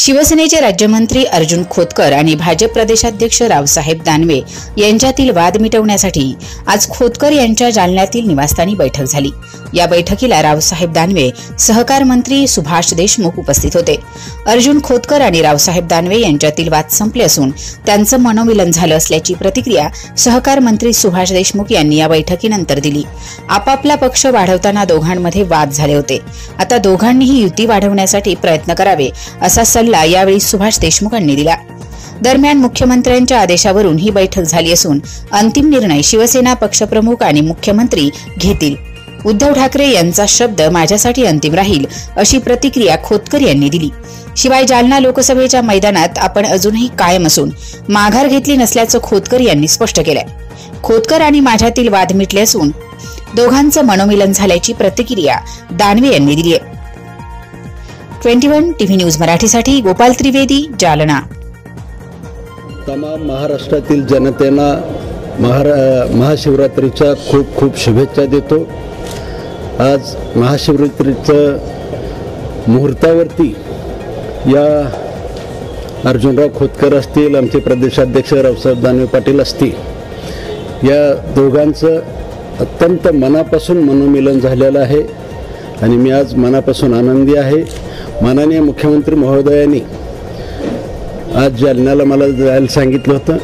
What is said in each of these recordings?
शिवसेनेचे राज्यमंत्री अर्जुन खोतकर आणि भाजप प्रदेशाध्यक्ष रावसाहेब दानवे यांच्यातील वाद मिटवण्यासाठी आज खोतकर यांच्या जालन्यातील निवासस्थानी बैठक झाली. या बैठकीला रावसाहेब दानवे सहकार मंत्री सुभाष देशमुख उपस्थित होते. अर्जुन खोतकर आणि रावसाहेब दानवे यांच्यातील वाद संपले असून त्यांचं मनोमिलन झालं असल्याची प्रतिक्रिया सहकार मंत्री सुभाष देशमुख यांनी या बैठकीनंतर दिली. आपापला पक्ष वाढवताना दोघांमध्ये वाद झाले होते. आता दोघांनीही युती वाढवण्यासाठी प्रयत्न करावे असा सल्ला यावेळी सुभाष देशमुखांनी दिला. दरम्यान मुख्यमंत्र्यांच्या आदेशावरून ही बैठक झाली असून अंतिम निर्णय शिवसेना पक्षप्रमुख आणि मुख्यमंत्री घेतील. उद्धव ठाकरे यांचा शब्द माझ्यासाठी अंतिम राहील अशी प्रतिक्रिया खोतकर यांनी दिली. शिवाय जालना लोकसभेच्या मैदानात आपण अजूनही कायम असून माघार घेतली नसल्याचं खोतकर यांनी स्पष्ट केलंय. खोतकर आणि माझ्यातील वाद मिटले असून दोघांचं मनोमिलन झाल्याची प्रतिक्रिया दानवे यांनी दिली आहे ट्वेंटी वन टीव्ही न्यूज मराठीसाठी गोपाल त्रिवेदी जालना. तमाम महाराष्ट्रातील जनतेना महारा महाशिवरात्रीच्या खूप खूप शुभेच्छा देतो. आज महाशिवरात्रीचं मुहूर्तावरती या अर्जुनराव खोतकर असतील आमचे प्रदेशाध्यक्ष रावसाहेब दानवे पाटील असतील या दोघांचं अत्यंत मनापासून मनोमिलन झालेलं आहे आणि मी आज मनापासून आनंदी आहे. माननीय मुख्यमंत्री महोदयांनी आज जालन्याला मला जायला सांगितलं होतं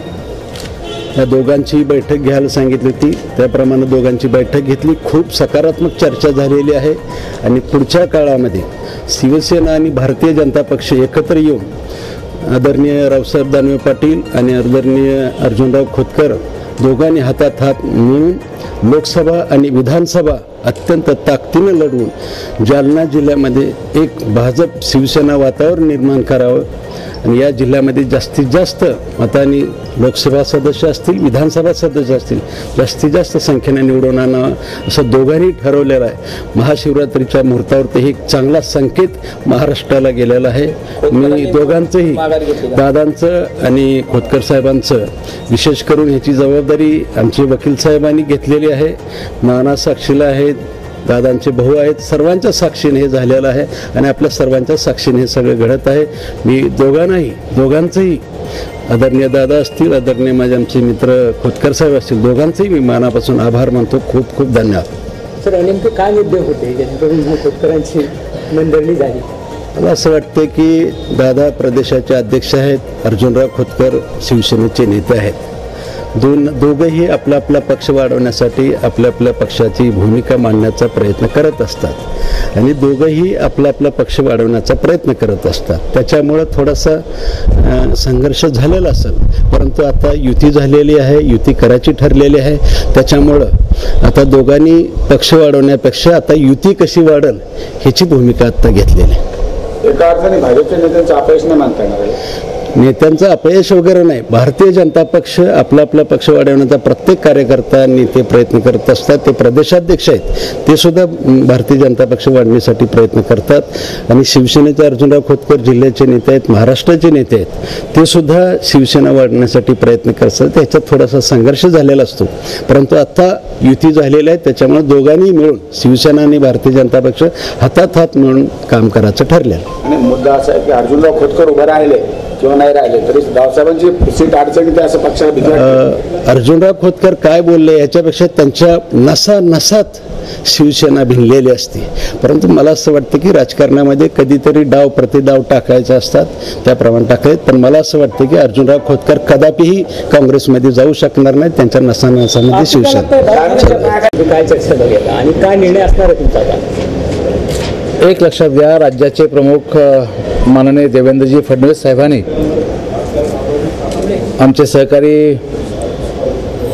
त्या दोघांची बैठक घ्यायला सांगितली होती. त्याप्रमाणे दोघांची बैठक घेतली. खूप सकारात्मक चर्चा झालेली आहे. आणि पुढच्या काळामध्ये शिवसेना आणि भारतीय जनता पक्ष एकत्र येऊन आदरणीय रावसाहेब दानवे पाटील आणि आदरणीय अर्जुनराव खोतकर दोघांनी हातात हात मिळून लोकसभा आणि विधानसभा अत्यंत ताकदीनं लढवून जालना जिल्ह्यामध्ये एक भाजप शिवसेना वातावरण निर्माण करावं आणि या जिल्ह्यामध्ये जास्तीत जास्त मतांनी लोकसभा सदस्य असतील विधानसभा सदस्य असतील जास्तीत जास्त संख्येने निवडून आणावं असं दोघांनी ठरवलेलं आहे. महाशिवरात्रीच्या मुहूर्तावरती एक चांगला संकेत महाराष्ट्राला गेलेला आहे. मी दोघांचंही दादांचं आणि खोतकर साहेबांचं विशेष करून ह्याची जबाबदारी आमचे वकील साहेबांनी घेतलेली आहे. नाना साक्षीला आहेत दादांचे भाऊ आहेत. सर्वांच्या साक्षीने हे झालेलं आहे आणि आपल्या सर्वांच्या साक्षीने हे सगळं घडत आहे. मी दोघांनाही दोघांचंही आदरणीय दादा असतील आदरणीय माझे आमचे मित्र खोतकर साहेब असतील दोघांचेही मी मनापासून आभार मानतो. खूप खूप धन्यवाद. सर नेमके काय मुद्दे होते? जेणेकरून खोतकरांची मंडळी झाली. मला असं वाटतं की दादा प्रदेशाचे अध्यक्ष आहेत. अर्जुनराव खोतकर शिवसेनेचे नेते आहेत. दोन दोघंही आपला आपला पक्ष वाढवण्यासाठी आपल्या आपल्या पक्षाची भूमिका मांडण्याचा प्रयत्न करत असतात. आणि दोघंही आपला आपला पक्ष वाढवण्याचा प्रयत्न करत असतात. त्याच्यामुळं थोडासा संघर्ष झालेला असेल. परंतु आता युती झालेली आहे युती करायची ठरलेली आहे. त्याच्यामुळं आता दोघांनी पक्ष वाढवण्यापेक्षा आता युती कशी वाढेल ह्याची भूमिका आता घेतलेली आहे. एका अर्थाने भाजपच्या नेत्यांचं अपयश नाही मानता येणार आहे. नेत्यांचं अपयश वगैरे नाही. भारतीय जनता पक्ष आपला आपला पक्ष वाढवण्याचा प्रत्येक कार्यकर्ता नेते प्रयत्न करत असतात. ते प्रदेशाध्यक्ष आहेत. ते सुद्धा भारतीय जनता पक्ष वाढण्यासाठी प्रयत्न करतात. आणि शिवसेनेचे अर्जुनराव खोतकर जिल्ह्याचे नेते आहेत महाराष्ट्राचे नेते आहेत. ते सुद्धा शिवसेना वाढण्यासाठी प्रयत्न करतात. त्याच्यात थोडासा संघर्ष झालेला असतो. परंतु आत्ता युती झालेली आहे. त्याच्यामुळे दोघांनी मिळून शिवसेना आणि भारतीय जनता पक्ष हातात हात मिळून काम करायचं ठरलेलं आणि मुद्दा असा आहे की अर्जुनराव खोतकर उभं राहिले. किंवा नाही राहिले तरी रावसाहेबांची सीट अडचणीत आहे असं पक्षाला भीती अर्जुनराव खोतकर काय बोलले याच्यापेक्षा त्यांच्या नसा नसात शिवसेना भिनलेली असते. परंतु मला असं वाटतं की राजकारणामध्ये कधीतरी डाव प्रतिडाव टाकायचे असतात त्याप्रमाणे टाकायचे. पण मला असं वाटतं की अर्जुनराव खोतकर कदापिही काँग्रेसमध्ये जाऊ शकणार नाही त्यांच्या नसा नसामध्ये शिवसेना. काय चर्चा बघेल आणि काय निर्णय असणार आहे तुमचा एक लक्षात घ्या राज्याचे प्रमुख माननीय देवेंद्रजी फडणवीस साहेबांनी आमचे सहकारी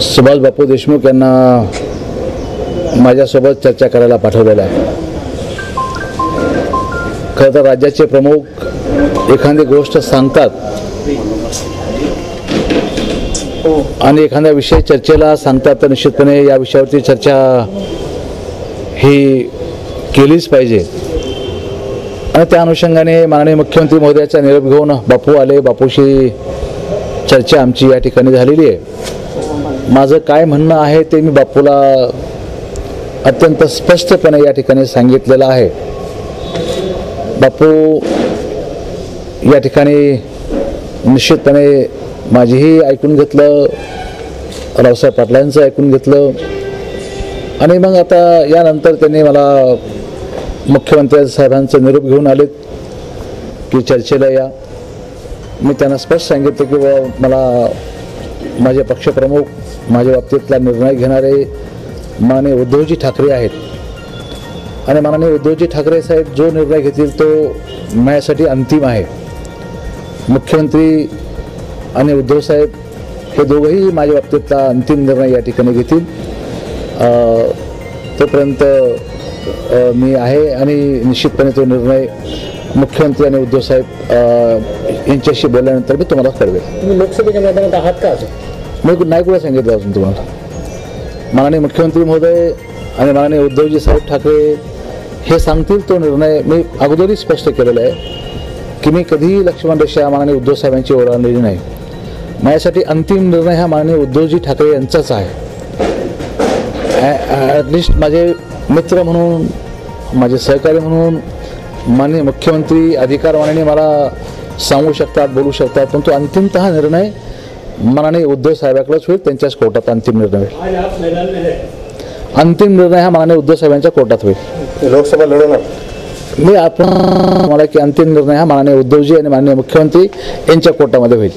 सुभाष बापू देशमुख यांना माझ्यासोबत चर्चा करायला पाठवलेला आहे. खरं तर राज्याचे प्रमुख एखादी गोष्ट सांगतात आणि एखाद्या विषय चर्चेला सांगतात तर निश्चितपणे या विषयावरती चर्चा ही केलीच पाहिजे. त्या अनुषंगाने माननीय मुख्यमंत्री महोदयाचा निरोप घेऊन बापू आले. बापूशी चर्चा आमची या ठिकाणी झालेली आहे. माझं काय म्हणणं आहे ते मी बापूला अत्यंत स्पष्टपणे या ठिकाणी सांगितलेलं आहे. बापू या ठिकाणी निश्चितपणे माझीही ऐकून घेतलं रावसाहेब पाटलांचं ऐकून घेतलं. आणि मग आता यानंतर त्यांनी मला मुख्यमंत्री साहेबांचं निरोप घेऊन आलेत की चर्चेला या. मी त्यांना स्पष्ट सांगितलं की बुवा मला माझे पक्षप्रमुख माझ्या बाबतीतला निर्णय घेणारे माननीय उद्धवजी ठाकरे आहेत. आणि माननीय उद्धवजी ठाकरे साहेब जो निर्णय घेतील तो माझ्यासाठी अंतिम आहे. मुख्यमंत्री आणि उद्धव साहेब हे दोघंही माझ्या बाबतीतला अंतिम निर्णय या ठिकाणी घेतील. तोपर्यंत मी आहे आणि निश्चितपणे तो निर्णय मुख्यमंत्री आणि उद्धव साहेब अ, यांच्याशी बोलल्यानंतर मी तुम्हाला कळवेल तुम्ही लोकसभेच्या मैदानात आहात का मी नाही कुठे सांगितलं अजून तुम्हाला. माननीय मुख्यमंत्री महोदय आणि माननीय उद्धवजी साहेब ठाकरे हे सांगतील तो निर्णय मी अगोदरही स्पष्ट केलेला आहे की मी कधीही लक्ष्मण रेषा माननीय उद्धव साहेबांची ओलांडलेली नाही. माझ्यासाठी अंतिम निर्णय हा माननीय उद्धवजी ठाकरे यांचाच आहे. ॲटलिस्ट माझे मित्र म्हणून माझे सहकारी म्हणून माननीय मुख्यमंत्री अधिकार माननीय मला सांगू शकतात बोलू शकतात पण तो अंतिमतः निर्णय माननीय उद्धव साहेबाकडेच होईल त्यांच्याच कोर्टात अंतिम निर्णय होईल. अंतिम निर्णय हा माननीय उद्धव साहेबांच्या कोर्टात होईल. लोकसभा लढवणार. मी आपण मला की अंतिम निर्णय हा माननीय उद्धवजी आणि माननीय मुख्यमंत्री यांच्या कोर्टामध्ये होईल.